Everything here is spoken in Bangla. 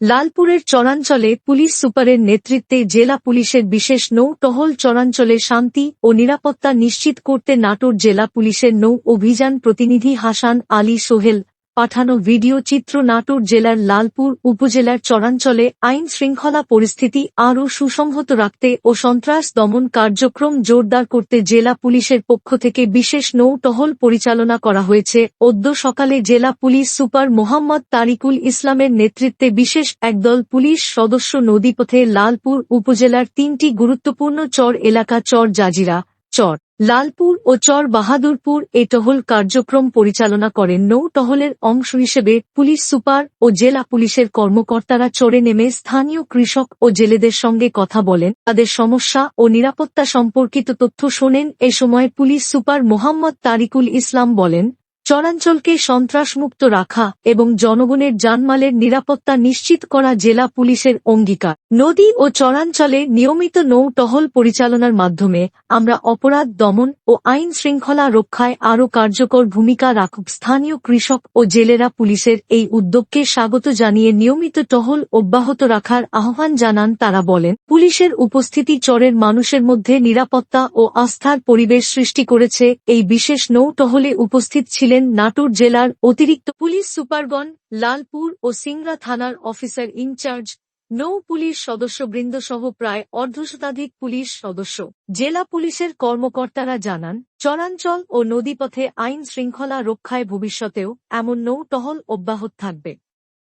লালপুরের চরাঞ্চলে পুলিশ সুপারের নেতৃত্বে জেলা পুলিশের বিশেষ নৌ টহল চরাঞ্চলে শান্তি ও নিরাপত্তা নিশ্চিত করতে নাটোর জেলা পুলিশের নৌ অভিযান প্রতিনিধি হাসান আলী সোহেল পাঠানো ভিডিও চিত্র নাটোর জেলার লালপুর উপজেলার চরাঞ্চলে আইন শৃঙ্খলা পরিস্থিতি আরও সুসংহত রাখতে ও সন্ত্রাস দমন কার্যক্রম জোরদার করতে জেলা পুলিশের পক্ষ থেকে বিশেষ নৌ টহল পরিচালনা করা হয়েছে। অদ্য সকালে জেলা পুলিশ সুপার মোহাম্মদ তারিকুল ইসলামের নেতৃত্বে বিশেষ একদল পুলিশ সদস্য নদীপথে লালপুর উপজেলার তিনটি গুরুত্বপূর্ণ চর এলাকা চর জাজিরা। চর। লালপুর ও চর বাহাদুরপুর এ টহল কার্যক্রম পরিচালনা করেন নৌ টহলের অংশ হিসেবে পুলিশ সুপার ও জেলা পুলিশের কর্মকর্তারা চড়ে নেমে স্থানীয় কৃষক ও জেলেদের সঙ্গে কথা বলেন। তাদের সমস্যা ও নিরাপত্তা সম্পর্কিত তথ্য শোনেন। এ সময় পুলিশ সুপার মোহাম্মদ তারিকুল ইসলাম বলেন চরাঞ্চলকে সন্ত্রাসমুক্ত রাখা এবং জনগণের জানমালের নিরাপত্তা নিশ্চিত করা জেলা পুলিশের অঙ্গীকার। নদী ও চরাঞ্চলে নিয়মিত নৌ টহল পরিচালনার মাধ্যমে আমরা অপরাধ দমন ও আইন শৃঙ্খলা রক্ষায় আরও কার্যকর ভূমিকা রাখুক। স্থানীয় কৃষক ও জেলেরা পুলিশের এই উদ্যোগকে স্বাগত জানিয়ে নিয়মিত টহল অব্যাহত রাখার আহ্বান জানান তারা বলেন, পুলিশের উপস্থিতি চরের মানুষের মধ্যে নিরাপত্তা ও আস্থার পরিবেশ সৃষ্টি করেছে। এই বিশেষ নৌ টহলে উপস্থিত ছিলেন নাটোর জেলার অতিরিক্ত পুলিশ সুপারগণ, লালপুর ও সিংড়া থানার অফিসার ইনচার্জ, নৌ পুলিশ সদস্যবৃন্দ সহ প্রায় অর্ধশতাধিক পুলিশ সদস্য। জেলা পুলিশের কর্মকর্তারা জানান, চরাঞ্চল ও নদীপথে আইন শৃঙ্খলা রক্ষায় ভবিষ্যতেও এমন নৌ টহল অব্যাহত থাকবে।